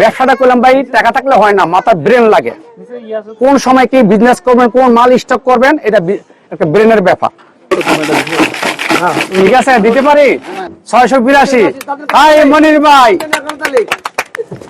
ব্যবসাটা করলাম ভাই টাকা থাকলে হয় না মাথার ব্রেন লাগে। কোন সময় কি বিজনেস করবেন কোন মাল স্টক করবেন এটা একটা ব্রেনের ব্যাপার। ঠিক আছে দিতে পারি? ছয়শো বিরাশি। হাই মনির ভাই।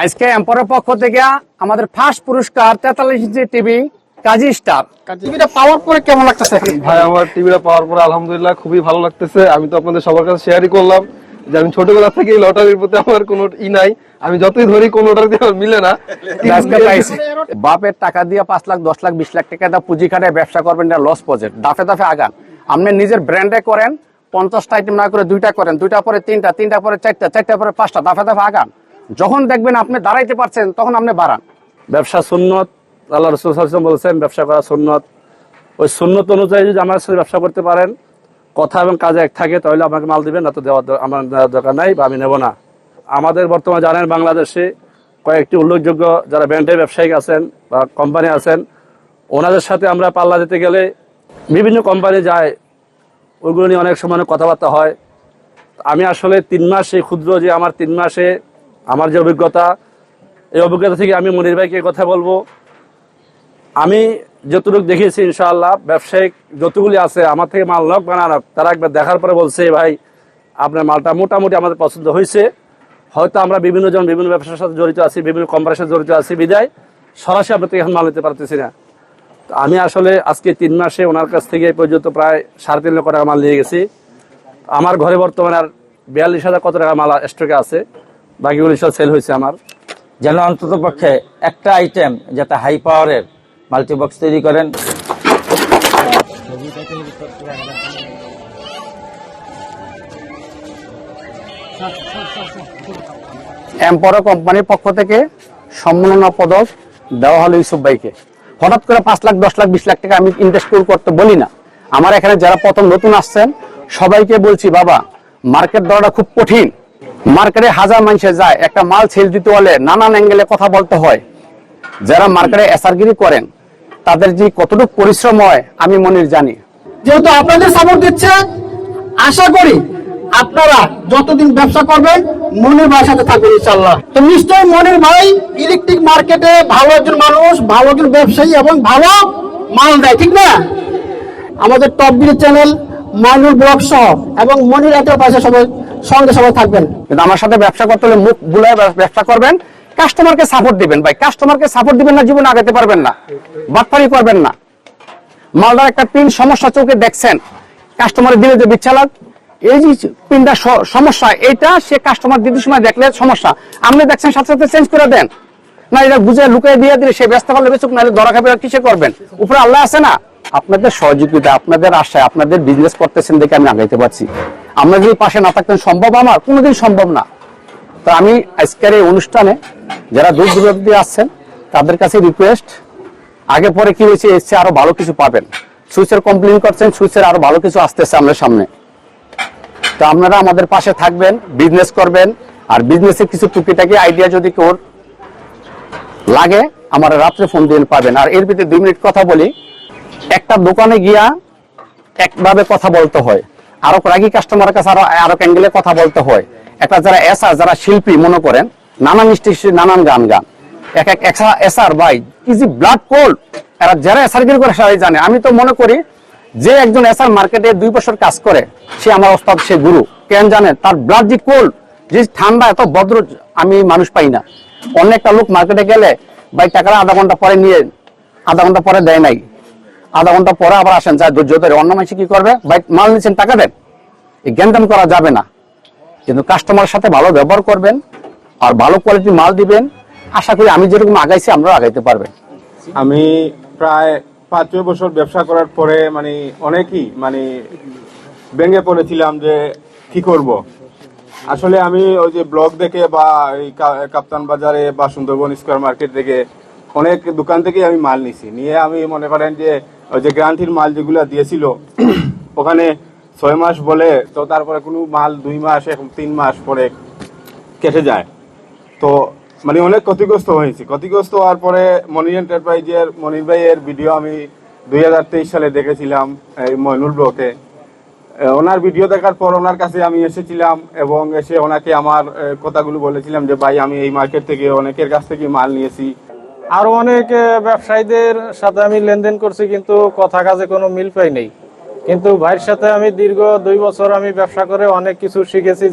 আজকে এম্পরের পক্ষ থেকে আমাদের ফার্স্ট পুরস্কার তেতাল্লিশ ইঞ্চি টিভি কাজী স্টার টিভিটা পাওয়ার পরে কেমন লাগতেছে? ভাই আমার টিভিটা পাওয়ার পরে আলহামদুলিল্লাহ খুবই ভালো লাগতেছে। আমি তো আপনাদের সবার কাছে শেয়ারই করলাম। যে আমি ছোটবেলা থেকেই লটারির প্রতি আমার কোনো ই নাই। আমি যতই ধরি কোন লটারি দিয়ে আমার মিলে না। বাপের টাকা দিয়ে পাঁচ লাখ দশ লাখ বিশ লাখ টাকা দিয়ে পুঁজি খাটায় ব্যবসা করবেন না লস প্রজেক্ট দাফে দাফে আগান। আপনি নিজের ব্র্যান্ডে করেন পঞ্চাশটা আইটেম না করে দুইটা করেন দুইটা পরে তিনটা তিনটা পরে চারটা চারটা পরে পাঁচটা দাফে দাফে আগান। যখন দেখবেন আপনি দাঁড়াইতে পারছেন তখন আপনি বাড়ান। ব্যবসা সুন্নত আল্লাহ রসুল বলছেন ব্যবসা করা সুন্নত। ওই সুন্নত অনুযায়ী যদি আমার সাথে ব্যবসা করতে পারেন কথা এবং কাজে এক থাকে, তাহলে আমাকে মাল দিবেন, না তো দেওয়ার আমার দরকার নাই বা আমি নেব না। আমাদের বর্তমানে জানেন বাংলাদেশে কয়েকটি উল্লেখযোগ্য যারা ব্যান্ডের ব্যবসায়িক আছেন বা কোম্পানি আছেন, ওনাদের সাথে আমরা পাল্লা দিতে গেলে বিভিন্ন কোম্পানি যায় ওইগুলো নিয়ে অনেক সময় কথাবার্তা হয়। আমি আসলে তিন মাস এই ক্ষুদ্র যে আমার তিন মাসে আমার যে অভিজ্ঞতা, এই অভিজ্ঞতা থেকে আমি মনির ভাইকে কথা বলব। আমি যতটুকু দেখিয়েছি, ইনশাআল্লাহ, ব্যবসায়িক যতগুলি আছে, আমার থেকে মাল নক বানানক তারা একবার দেখার পরে বলছে, ভাই, আপনার মালটা মোটামুটি আমাদের পছন্দ হয়েছে। হয়তো আমরা বিভিন্ন জন বিভিন্ন ব্যবসার সাথে জড়িত আছি, বিভিন্ন কোম্পানির সাথে জড়িত আছি, বিদায়। সরাসরি আপনার থেকে এখন মাল নিতে পারতেছি না। তো আমি আসলে আজকে তিন মাসে ওনার কাছ থেকে এই পর্যন্ত প্রায় সাড়ে তিন লক্ষ টাকা মাল নিয়ে গেছি। আমার ঘরে বর্তমানে আর বিয়াল্লিশ হাজার কত টাকা মাল স্টকে আছে, বাকিগুলি সব সেল হয়েছে আমার। যেন অন্তত পক্ষে একটা আইটেম যাতে হাই পাওয়ারের মাল্টিবক্স তৈরি করেন। এম্পরো কোম্পানির পক্ষ থেকে সম্মাননা পদক দেওয়া হলো ইউসুফ ভাইকে। হঠাৎ করে পাঁচ লাখ, দশ লাখ, বিশ লাখ টাকা আমি ইনভেস্ট করতে বলি না। আমার এখানে যারা প্রথম নতুন আসছেন, সবাইকে বলছি, বাবা মার্কেট দরটা খুব কঠিন। মার্কেটে হাজার মানুষে যায়, একটা মাল সেল দিতে হলে নানান অ্যাঙ্গেলে কথা বলতে হয়। যারা মার্কেটে এসারগিরি করেন তাদের যে কতটুকু পরিশ্রম হয় আমি মনির জানি। যেহেতু আপনাদের সাপোর্ট দিচ্ছে আশা করি আপনারা যতদিন ব্যবসা করবেন মনির ভাইয়ের সাথে থাকবেন ইনশাল্লাহ তো নিশ্চয়ই মনির ভাই ইলেকট্রিক মার্কেটে ভালো একজন মানুষ ভালো একজন ব্যবসায়ী এবং ভালো মাল দেয় ঠিক না? আমাদের top BD channel Monir blog সহ এবং মনির এন্টারপ্রাইজের সবাই সঙ্গে সবাই থাকবেন। কিন্তু আমার সাথে ব্যবসা করতে হলে মুখ বুলায় ব্যবসা করবেন। কাস্টমারকে সাপোর্ট দিবেন। ভাই কাস্টমারকে সাপোর্ট দিবেন না, জীবনে আগাতে পারবেন না। বাটপারি করবেন না। মালদার একটা পিন সমস্যা চোখে দেখছেন। কাস্টমার দিলে যে বিচ্ছালাক, এই যে পিনটা সমস্যা, এটা সে কাস্টমার দিতে সময় দেখলে সমস্যা। আপনি দেখছেন, সাথে সাথে চেঞ্জ করে দেন। না, এটা বুঝে লুকিয়ে দিয়ে দিলে সে ব্যস্ত করলে বেচুক, নাহলে ধরা খাবে, কিসে করবেন? উপরে আল্লাহ আছে না? আপনাদের সহযোগিতা, আপনাদের আশায়, আপনাদের বিজনেস করতেছেন দেখে আমি আগাইতে পারছি। আমরা যদি পাশে না থাকতেন, সম্ভব আমার? কোনোদিন সম্ভব না। তো আমি আজকের এই অনুষ্ঠানে যারা দূর দূরান্ত আসছেন, তাদের কাছে রিকোয়েস্ট আগে পরে কি হয়েছে এসছে আরও ভালো কিছু পাবেন। সুইচের কমপ্লেন করছেন, সুইচের আরও ভালো কিছু আসতেছে আমাদের সামনে। তো আপনারা আমাদের পাশে থাকবেন বিজনেস করবেন, আর বিজনেসের কিছু টুকিটাকি আইডিয়া যদি কেউ লাগে, আমার রাত্রে ফোন দিয়ে পাবেন। আর এর ভিতরে দুই মিনিট কথা বলি, একটা দোকানে গিয়া একভাবে কথা বলতে হয়। আরও রাগি কাস্টমারের কাছে আরও আরও অ্যাঙ্গেলে কথা বলতে হয়। একটা যারা এসআর যারা শিল্পী মনে করেন, নানান নানান গান গান। এক এক ইজি ব্লাড কোল্ড এরা যারা করে সবাই জানে। আমি তো মনে করি, যে একজন মার্কেটে দুই বছর কাজ করে, সে আমার ওস্তাদ, সে গুরু। কেন জানেন তার ব্লাড যে কোল্ড যে ঠান্ডা, এত আমি মানুষ পাই না। অনেকটা লোক মার্কেটে গেলে, ভাই, টাকাটা আধা ঘণ্টা পরে নিয়ে, আধা ঘণ্টা পরে দেয় নাই। আধা ঘণ্টা পরে আবার আসেন, যা ধৈর্য ধরে। অন্য মানুষ কি করবে? ভাই, মাল নিচ্ছেন, টাকা দেন। এই জ্ঞানদান করা যাবে না। কিন্তু কাস্টমারের সাথে ভালো ব্যবহার করবেন আর ভালো কোয়ালিটির মাল দিবেন, আশা করি আমি যেরকম আগাইছি আমরা আগাইতে পারবেন। আমি প্রায় পাঁচ ছয় বছর ব্যবসা করার পরে মানে অনেকই মানে ভেঙে পড়েছিলাম যে কি করব। আসলে আমি ওই যে ব্লগ দেখে বা এই কাপ্তান বাজারে বা সুন্দরবন স্কোয়ার মার্কেট থেকে অনেক দোকান থেকে আমি মাল নিছি। নিয়ে আমি মনে করেন যে ওই যে গ্রান্টির মাল যেগুলো দিয়েছিল, ওখানে ছয় মাস বলে, তো তারপরে কোনো মাল দুই মাস এখন তিন মাস পরে কেটে যায়। তো মানে অনেক ক্ষতিগ্রস্ত হয়েছি। ক্ষতিগ্রস্ত হওয়ার পরে মনির এন্টারপ্রাইজের, মনির ভাইয়ের ভিডিও আমি দু হাজার তেইশ সালে দেখেছিলাম, এই মইনুল ব্লকে। ওনার ভিডিও দেখার পর ওনার কাছে আমি এসেছিলাম এবং এসে ওনাকে আমার কথাগুলো বলেছিলাম যে, ভাই, আমি এই মার্কেট থেকে অনেকের কাছ থেকে মাল নিয়েছি। আরও অনেক ব্যবসায়ীদের সাথে আমি লেনদেন করছি, কিন্তু কথা কাজে কোনো মিল পাই নেই। কিন্তু ভাইয়ের সাথে আমি দীর্ঘ দুই বছর আমি ব্যবসা করে অনেক কিছু শিখেছি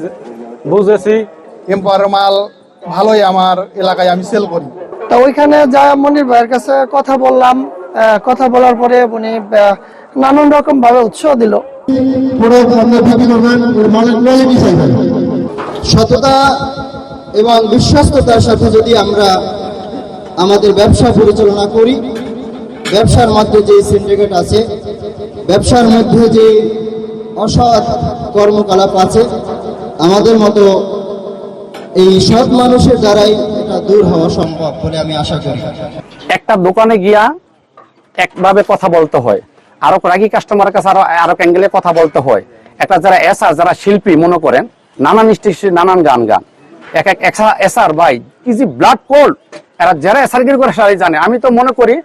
বুঝেছি। মাল ভালোই আমার এলাকায় আমি সেল করি। তা ওইখানে যা মনির ভাইয়ের কাছে কথা বললাম কথা বলার পরে উনি নানান রকম ভাবে উৎসাহ দিল। সততা এবং বিশ্বস্ততার সাথে যদি আমরা আমাদের ব্যবসা পরিচালনা করি ব্যবসার মধ্যে যে সিন্ডিকেট আছে ব্যবসার মধ্যে যে অসৎ কর্মকলাপ আছে, আমাদের মতো এই সৎ মানুষের দ্বারাই এটা দূর হওয়া সম্ভব বলে আমি আশা করি। একটা দোকানে গিয়া একভাবে কথা বলতে হয়। আরও রাগি কাস্টমারের কাছে আরও আরও অ্যাঙ্গেলে কথা বলতে হয়। একটা যারা এসআর যারা শিল্পী, মনে করেন, নানান স্টেশন নানান গান গান। এক এক এসআর ভাই, কি যে ব্লাড কোল্ড এরা যারা এসআর গিরি করে সবাই জানে। আমি তো মনে করি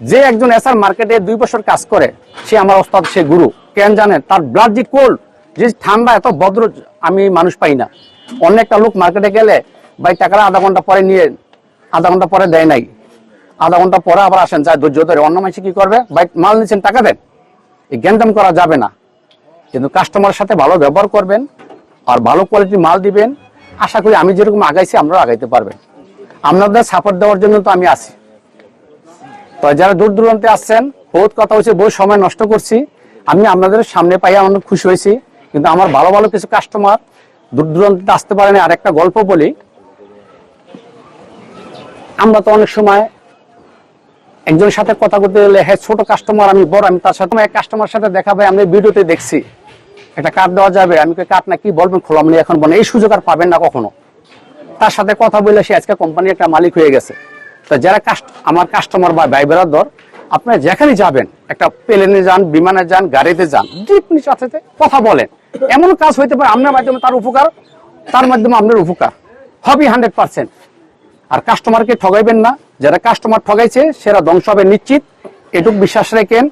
যে একজন এসআর মার্কেটে দুই বছর কাজ করে, সে আমার ওস্তাদ, সে গুরু। কেন জানে তার ব্লাড যে কোল্ড যে ঠান্ডা, এত ভদ্র আমি মানুষ পাই না। অন্য একটা লোক মার্কেটে গেলে, ভাই, টাকাটা আধা ঘণ্টা পরে নিয়ে, আধা ঘণ্টা পরে দেয় নাই। আধা ঘণ্টা পরে আবার আসেন যায় ধৈর্য ধরে। অন্য মানুষ কি করবে? ভাই, মাল নিচ্ছেন টাকা দেন। এই জ্ঞানদাম করা যাবে না। কিন্তু কাস্টমারের সাথে ভালো ব্যবহার করবেন আর ভালো কোয়ালিটির মাল দিবেন। আশা করি আমি যেরকম আগাইছি, আমরাও আগাইতে পারবেন। আপনাদের সাপোর্ট দেওয়ার জন্য তো আমি আছি। যারা দূর দূরান্তে আসছেন, বহুত কথা হচ্ছে বহু সময় নষ্ট করছি। আমি আপনাদের সামনে পাই অনেক খুশি হয়েছি। কিন্তু আমার ভালো ভালো কিছু কাস্টমার দূর দূরান্তে আসতে পারেনি আর একটা গল্প বলি। আমরা তো অনেক সময় একজনের সাথে কথা বলতে গেলে হ্যাঁ ছোট কাস্টমার আমি বড়, আমি তার সাথে এক কাস্টমার সাথে দেখা ভাই আমি ভিডিওতে দেখছি। একটা কার্ড দেওয়া যাবে? আমি কার্ড না, কি বলবেন? খোলাম নি এখন বলেন। এই সুযোগ আর পাবেন না কখনো। তার সাথে কথা বলে সে আজকে কোম্পানির একটা মালিক হয়ে গেছে। তো যারা আমার কাস্টমার বা ভাই বেরাদর আপনারা যেখানে যাবেন, একটা প্লেনে যান, বিমানে যান, গাড়িতে যান যেখানে সাথে কথা বলেন। এমন কাজ হইতে পারে আপনার মাধ্যমে তার উপকার, তার মাধ্যমে আপনার উপকার। হবে হান্ড্রেড পার্সেন্ট আর কাস্টমারকে ঠগাইবেন না, যারা কাস্টমার ঠগাইছে, সেরা ধ্বংস হবে নিশ্চিত। এটুক বিশ্বাস রেখেন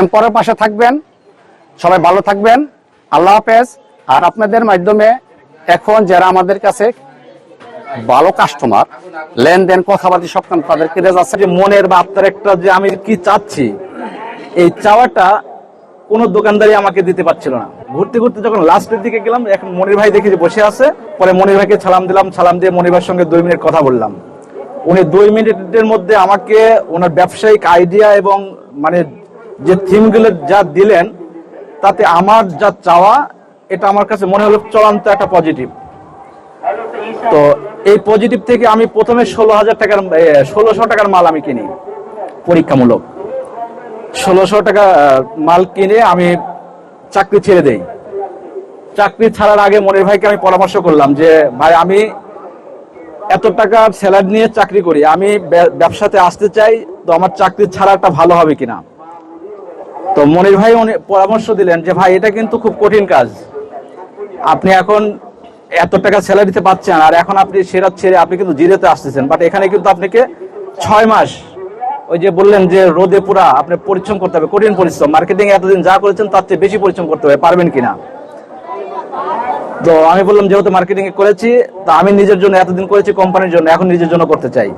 এম্পরের পাশে থাকবেন, সবাই ভালো থাকবেন। আল্লাহ হাফেজ। আর আপনাদের মাধ্যমে এখন যারা আমাদের কাছে ভালো কাস্টমার লেনদেন, কথাবার্তা সব কাম তাদের ক্রেজ আছে মনের বা আপনার একটা যে আমি কি চাচ্ছি, এই চাওয়াটা কোনো দোকানদারই আমাকে দিতে পারছিল না। ঘুরতে ঘুরতে যখন লাস্টের দিকে গেলাম, এখন মনির ভাই দেখি যে বসে আছে, পরে মনির ভাইকে সালাম দিলাম, সালাম দিয়ে মনির ভাইয়ের সঙ্গে দুই মিনিট কথা বললাম। উনি দুই মিনিটের মধ্যে আমাকে ওনার ব্যবসায়িক আইডিয়া এবং মানে যে থিমগুলো যা দিলেন, তাতে আমার যা চাওয়া, এটা আমার কাছে মনে হলো চূড়ান্ত একটা পজিটিভ তো এই পজিটিভ থেকে আমি প্রথমে ষোলো হাজার টাকার ষোলোশো টাকার মাল আমি কিনি, পরীক্ষামূলক। ষোলোশো টাকা মাল কিনে আমি চাকরি ছেড়ে দেই। চাকরি ছাড়ার আগে মনির ভাইকে আমি পরামর্শ করলাম যে, ভাই, আমি এত টাকা স্যালারি নিয়ে চাকরি করি, আমি ব্যবসাতে আসতে চাই, তো আমার চাকরি ছাড়াটা ভালো হবে কিনা? তো মনির ভাই পরামর্শ দিলেন যে, ভাই, এটা কিন্তু খুব কঠিন কাজ। আপনি এখন এত টাকা স্যালারিতে পাচ্ছেন আর এখন আপনি সেরা ছেড়ে আপনি কিন্তু জিরোতে আসতেছেন। বাট এখানে কিন্তু আপনাকে ছয় মাস, ওই যে বললেন যে রোদে পুরা আপনি পরিশ্রম করতে হবে, কঠিন পরিশ্রম। মার্কেটিং এতদিন যা করেছেন তার চেয়ে বেশি পরিশ্রম করতে হবে, পারবেন কিনা? তো আমি বললাম, যেহেতু মার্কেটিং করেছি, তা আমি নিজের জন্য এতদিন করেছি কোম্পানির জন্য, এখন নিজের জন্য করতে চাই।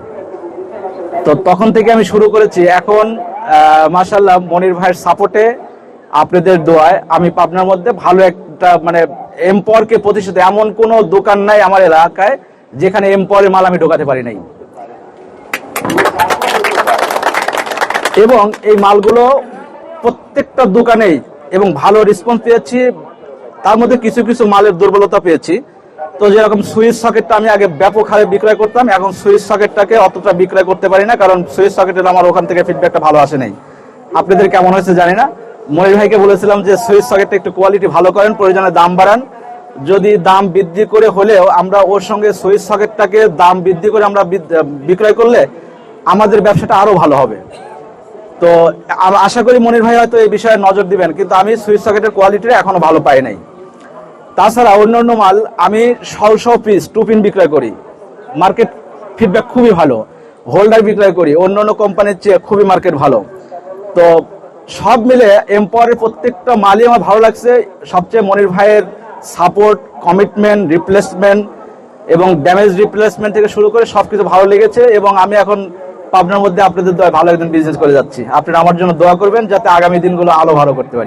তো তখন থেকে আমি শুরু করেছি। এখন মাসাল্লাহ মনির ভাইয়ের সাপোর্টে আপনাদের দোয়ায় আমি পাবনার মধ্যে ভালো একটা মানে এম্পরকে প্রতিষ্ঠিত, এমন কোনো দোকান নাই আমার এলাকায় যেখানে এম্পরের মাল আমি ঢোকাতে পারি নাই। এবং এই মালগুলো প্রত্যেকটা দোকানেই এবং ভালো রেসপন্স পেয়েছি, তার মধ্যে কিছু কিছু মালের দুর্বলতা পেয়েছি। তো যেরকম সুইচ সকেটটা আমি আগে ব্যাপক হারে বিক্রয় করতাম, এখন সুইচ সকেটটাকে অতটা বিক্রয় করতে পারি না, কারণ সুইচ সকেটের আমার ওখান থেকে ফিডব্যাকটা ভালো আসে নাই। আপনাদের কেমন হয়েছে জানি না মনির ভাইকে বলেছিলাম যে সুইচ সকেটটা একটু কোয়ালিটি ভালো করেন, প্রয়োজনে দাম বাড়ান। যদি দাম বৃদ্ধি করে হলেও আমরা ওর সঙ্গে সুইচ সকেটটাকে দাম বৃদ্ধি করে আমরা বিক্রয় করলে আমাদের ব্যবসাটা আরও ভালো হবে। তো আশা করি মনির ভাই হয়তো এই বিষয়ে নজর দিবেন, কিন্তু আমি সুইচ সকেটের কোয়ালিটিটা এখনও ভালো পাই নাই। তাছাড়া অন্য অন্য মাল আমি শও শও পিস টু পিন বিক্রয় করি। মার্কেট ফিডব্যাক খুবই ভালো। হোল্ডার বিক্রয় করি। অন্য অন্য কোম্পানির চেয়ে খুবই মার্কেট ভালো। তো সব মিলে এম্পাওয়ারের প্রত্যেকটা মালই আমার ভালো লাগছে। সবচেয়ে মনির ভাইয়ের সাপোর্ট কমিটমেন্ট রিপ্লেসমেন্ট এবং ড্যামেজ রিপ্লেসমেন্ট থেকে শুরু করে সব কিছু ভালো লেগেছে এবং আমি এখন পাবনার মধ্যে আপনাদের দোয়া ভালো একজন বিজনেস করে যাচ্ছি। আপনারা আমার জন্য দোয়া করবেন যাতে আগামী দিনগুলো আলো ভালো করতে পারি।